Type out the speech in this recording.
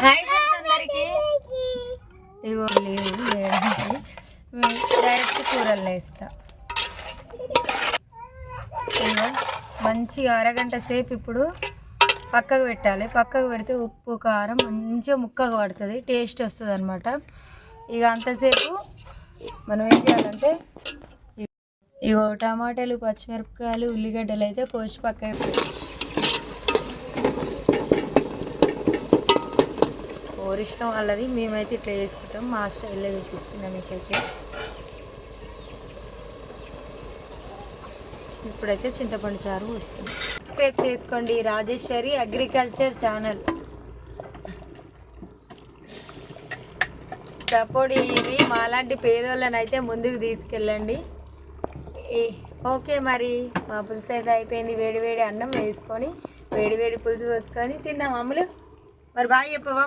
Hi friends అందరికీ. ఇగో లేవు వేయడానికి డైరెక్ట్ కూరల్లో వేస్తా. ఇగో మంచిగా అరగంట సేపు ఇప్పుడు పక్కకు పెట్టాలి. పక్కకు పెడితే ఉప్పు కారం మంచిగా ముక్కగా పడుతుంది. టేస్ట్ వస్తుంది అనమాట ఇక అంతసేపు మనం ఏం చేయాలంటే ఇగో టమాటాలు పచ్చిమిరపకాయలు ఉల్లిగడ్డలు అయితే కోసి పక్క పెట్టి ఇష్టం వాళ్ళది మేమైతే ఇట్లా చేసుకుంటాం. మా స్టైల్లో చూపిస్తున్నాం మీకైతే. ఇప్పుడైతే చింతపండు చారు వస్తుంది. సబ్స్క్రైబ్ చేసుకోండి రాజేశ్వరి అగ్రికల్చర్ ఛానల్. సపోర్ట్ ఇవి మాలాంటి పేదోళ్ళని అయితే ముందుకు తీసుకెళ్ళండి. ఓకే మరి. మా పులుసు అయితే అయిపోయింది. వేడి వేడి అన్నం వేసుకొని వేడి వేడి పులుసు పోసుకొని తిందాం అమ్ములు. మరి బాగా చెప్పవా